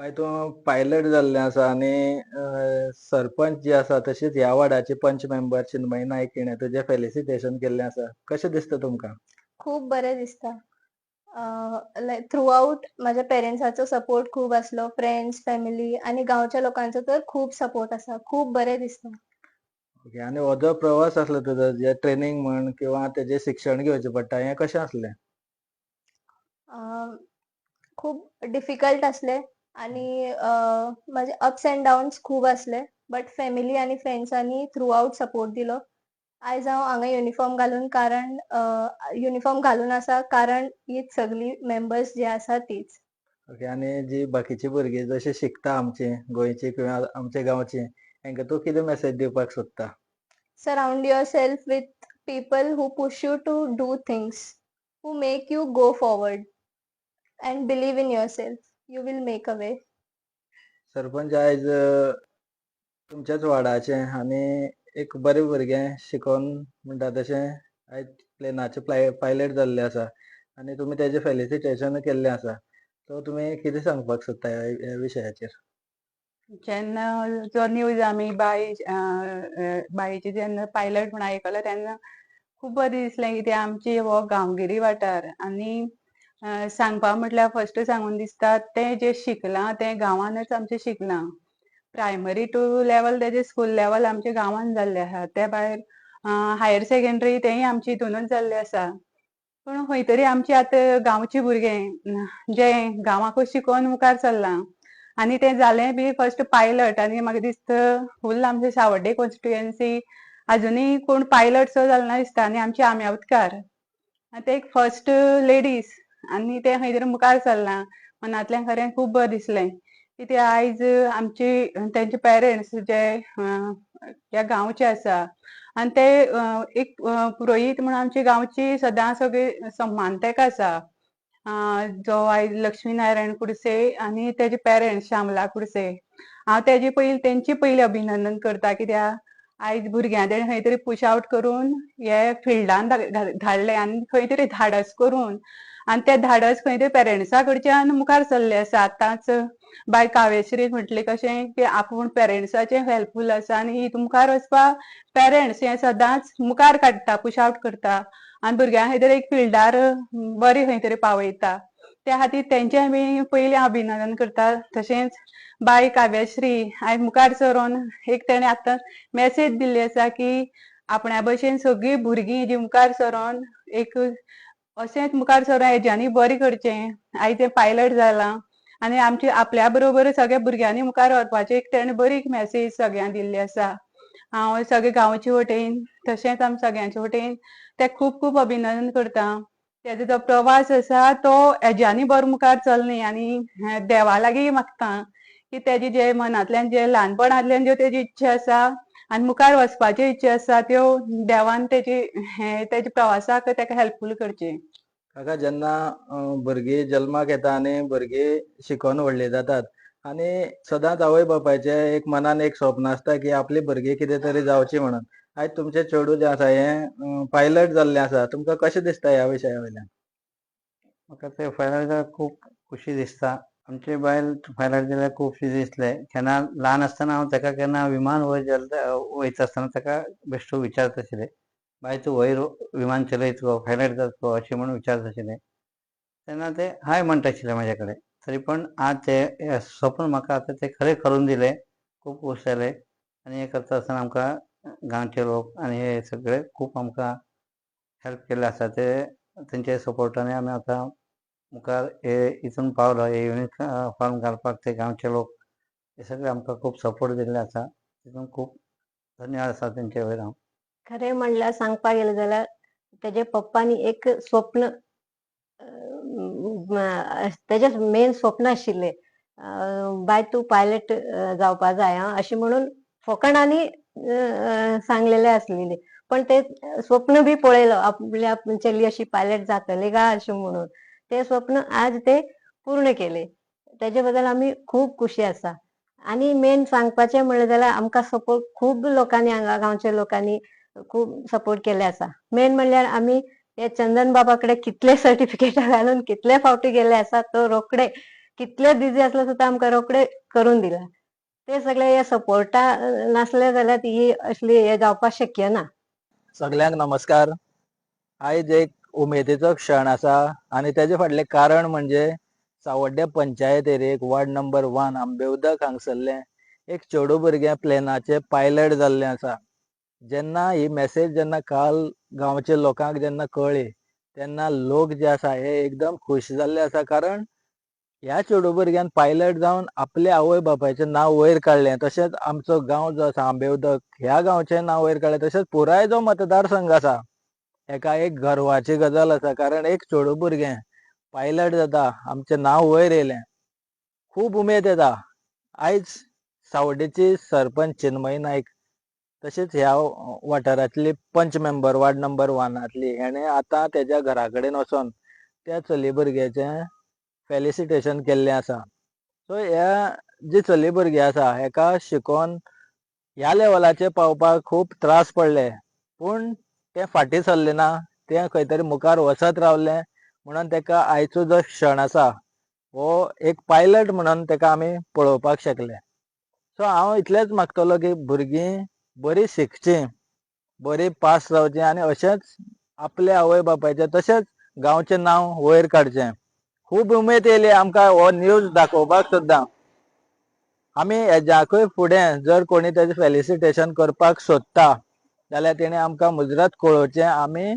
मागीर तूं पायलट जाल्लें आसा आनी सरपंच जे आसा तशेंच ह्या वार्डाचे पंच मेंबर चिन्मयी नायक हिणें तुजें फेलिसिटेशन केल्लें आसा कशें दिसता तुमकां? खूप बरें दिसता. लायक थ्रू आउट माझ्या पेरेंट्साचो सपोर्ट खूप असलो फ्रेंड्स फॅमिली आणि गांवच्या लोकांचो तर खूप सपोर्ट असा खूप बरें दिसता. ओके आनी हो जो प्रवास आसलो तुजो जे ट्रेनींग म्हण किंवा तेजें शिक्षण घेवचें पडटा हें कशें आसलें खूप डिफिकल्ट असले. आणि माझे अप्स अँड डाऊन्स खूप असले बट फॅमिली आणि फ्रेंड्सांनी थ्रू आउट सपोर्ट दिलो. आयज हांव हांगा युनिफॉर्म घालून कारण युनिफॉर्म घालून आसा कारण हीच सगळी मेंबर्स जे आसा तीच. ओके आनी जी बाकीची भुरगीं जशें शिकता आमची गोंयची किंवा आमच्या गांवची हेंकां तूं कितें मेसेज दिवपाक सोदता? Surround yourself with people who push you to do things who make you go forward and believe in yourself. You will make a way. Sarpanch आयज अ, तुमच्याच वार्डाचें आनी एक बरें भुरगें शिकोन म्हणटा तशें आयज प्लेनाचे पायलट जाल्लें आसा आनी तुमी तेजें फेलिसिटेशन केल्लें आसा सो तुमी कितें सांगपाक सोदता ह्या विशयाचेर जेन्ना जो न्यूज आमी बाय अ, अ, बायेची जेन्ना पायलट म्हण आयकलो तेन्ना खूब बरें दिसलें. कित्याक आमची हो गांवगिरी वाठार. आनी अ, सांगपा म्हटल्यार फर्स्ट सांगून दिसता तें जें शिकलां तें गांवानच आमचें शिकलां. प्रायमरी टू लेवल तेजें स्कूल लेवल आमच्या गांवान जाल्लें आसा त्या भायर हायर सेकेंडरी तेंय आमचे हितूनच जाल्लें आसा. पूण खंय तरी आमचे आतां गांवचे भुरगे जे गांवाकूच शिकोन मुखार चल्लां आनी तें जालें बी फर्स्ट पायलट आनी म्हाका दिसता फूल आमचे सावड्डे कॉन्स्टिट्युएन्सी आजुनी कोण पायलट सो जालना दिसता आनी आमचे आम्या उदकार आतां एक फर्स्ट लेडीज आनी ते खंय तरी मुखार सरलां मनांतल्यान खरें खूब बरें दिसलें कित्याक आयज आमची तेंचे पेरेंट्स जे ह्या गांवचे आसा आनी ते एक पुरोहीत म्हण आमची गांवची सदां सगळी सम्मानतेका आसा जो आयज लक्ष्मीनारायण कुडसे आनी तेजे पेरेंट्स श्यामला कुडसे. हांव तेजे पयली तेंचे पयली अभिनंदन करता कित्याक आयज भुरग्यां तेणें खंय तरी पुश आवट करून हे फिल्डान धाडलें आनी खंय तरी धाडस करून आनी ते धाडस खंय तरी पेरेंट्सा कडच्यान मुखार सरले आसा. आतांच बाय काव्यश्री म्हटलें कशें की आपूण पेरेंट्साचें हेल्पफूल आसा आनी ही मुखार वचपाक पेरेंट्स हे सदांच मुखार काडटा पुश आवट करता. आनी भुरग्यां खंय तरी एक फिल्डार बरें खंय तरी पावयता. त्या खातीर तेंचें बी पयलीं अभिनंदन करता. तशेंच बाय काव्यश्री हांवें मुखार सरोन एक तेणें आतां मेसेज दिल्ली आसा की आपण्या भशेन सगळीं भुरगीं जीं मुखार सरोन एक अशेंच मुखार सरोन हेज्यांनी बरें करचें आयज तें पायलट जालां आनी आमचे आपल्या बरोबर सगळ्या भुरग्यांनी मुखार व्हरपाचें एक तेणें बरी एक मॅसेज सगळ्यांक दिल्ली आसा. हांव सगळे गांवचे वटेन तशेंच आमी सगळ्यांचे वटेन तें खूब खूब अभिनंदन करता. तेजो जो प्रवास आसा तो हेज्यांनी बरो मुखार चलनी आनी देवा लागीं मागता. की तेजे जे मनांतल्यान जे ल्हानपणांतल्यान ज्यो तेजी इच्छा आसा आनी मुखार वचपाच्यो इच्छा आसा त्यो देवान तेजी हे तेज्या प्रवासाक तेका हेल्पफूल करचें. काका जेन्ना भुरगीं जल्माक येता आनी भुरगीं शिकोन व्हडलीं जातात आनी सदांच आवय बापायचे एक मनान एक स्वप्न आसता की आपली भुरगीं कितें तरी जावची म्हणून. आयज तुमचें चेडूं जें आसा हें पायलट जाल्लें आसा तुमकां कशें दिसता ह्या विशया वयल्यान? म्हाका ते फायनल खूब खुशी दिसता. आमचे बायल फायला जाल्यार खुबशी दिसलें. केन्ना ल्हान आसतना हांव ताका केन्ना विमान वयर वयता आसतना ताका बेश्टो विचारत आशिल्लें बाय तूं वयर विमान चलयत गो फायलट जात गो अशें म्हणून विचारत आशिल्लें तेन्ना ते हाय म्हणटा आशिल्ले म्हाजे कडेन तरी पण आज तें स्वप्न म्हाका आतां तें खरें करून दिलें. खूब खूश जालें आनी हें करता आसतना आमकां गांवचे लोक आनी हे सगळे खूब आमकां हेल्प केल्ले आसा ते तेंचे सपोर्टाने आमी आतां मुखार हे इथून पावलो हे युनिफॉर्म घालपाक ते गांवचे लोक. हे सगळे आमकां खूब सपोर्ट दिल्ले आसा. तितून खूब धन्यवाद आसा तेंचे वयर हांव. खरें म्हणल्यार सांगपाक गेलें जाल्यार तेजे पप्पानी एक स्वप्न तेजें मेन स्वप्न आशिल्लें. बाय तूं पायलट जावपा जाय आं अशें म्हणून फकणांनी सांगलेलें आसलेलें. पण ते स्वप्न बी पळयलो. आपल्या चली अशी पायलट जातली गा अशें म्हणून. ते स्वप्न आज ते पूर्ण केले. तेजे बद्दल आमी खूब खुशी आसा आनी मेन सांगपाचें म्हणलें जाल्यार आमकां सपोर्ट खूब लोकांनी हांगा गांवच्या लोकांनी खूब सपोर्ट केले आसा मेन म्हणल्यार आमी हे चंदन बाबा कडेन कितले सर्टिफिकेटां घालून कितले फावटी गेले आसा तो रोकडे कितले बिझी आसलो सुद्दां आमकां रोखडे करून दिला. ते सगळे हे सपोर्टा नासले जाल्यार ही असली हे जावपाक शक्य ना. सगळ्यांक नमस्कार. आयज एक उमेदीचो क्षण आसा आनी तेजे फाटलें कारण म्हणजे सावड्डे पंचायत एरियेक वार्ड नंबर वन आंबेउदक हांगसरलें एक चेडू भुरगें प्लेनाचें पायलट जाल्लें आसा. जेन्ना ही मेसेज जेन्ना काल गांवच्या लोकांक जेन्ना कळ्ळी तेन्ना लोक जे आसा हे एकदम खूश जाल्ले आसा कारण ह्या चेडू भुरग्यान पायलट जावन आपल्या आवय बापायचें नांव वयर काडलें. तशेंच आमचो गांव जो आसा आंबेउदक ह्या गांवचें नांव वयर काडलें. तशेंच पुराय जो मतदारसंघ आसा हेका एक गर्वाची गजाल आसा कारण एक चेडूं भुरगें पायलट जाता आमचें नांव वयर येयलें. खूब उमेद येता. आयज सावड्डेची सरपंच चिन्मयी नायक तशेंच ह्या वाठारांतली पंच मेंबर वार्ड नंबर वनांतली हेणें आतां तेज्या घरा कडेन वचोन त्या चली भुरग्याचें फेलिसिटेशन केल्लें आसा. सो ह्या जी चली भुरगीं आसा हेका शिकोन ह्या लेवलाचेर पावपाक खूब त्रास पडले. पूण तें फाटीं सरलें ना तें खंय तरी मुखार वचत रावलें म्हणून तेका आयचो जो क्षण आसा हो एक पायलट म्हणून तेका आमी पळोवपाक शकले. सो हांव इतलेंच मागतलो की भुरगीं बरीं शिकचीं बरी पास जावचीं आनी अशेंच आपल्या आवय बापायचें तशेंच गांवचें नांव वयर काडचें. खूब उमेद येयली आमकां हो न्यूज दाखोवपाक सुद्दां आमी हेज्याकूय फुडें जर कोणी तेजें फेलिसिटेशन करपाक सोदता जाल्यार तेणें आमकां मुजरत कळोवचें. आमी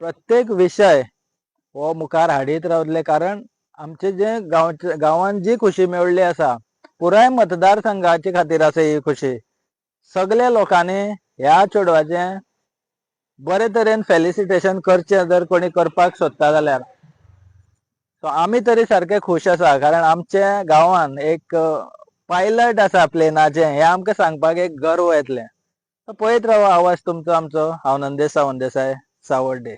प्रत्येक विशय हो मुखार हाडीत रावतले कारण आमचें जें गांवचे गांवांत जी खुशी मेळ्ळी आसा पुराय मतदारसंघाचे खातीर आसा ही खुशी. सगल्या लोकांनी ह्या चेडवाचें बरे तरेन फेलिसिटेशन करचें जर कोणी करपाक सोदता जाल्यार. सो आमी तरी सारके खूश आसा कारण आमच्या गांवांत एक पायलट आसा प्लेनाचें हें आमकां सांगपाक एक गर्व येतलें. पळयत रावा आवाज तुमचो आमचो. हांव नंदेश सावंत सावर्डे सावड्डे.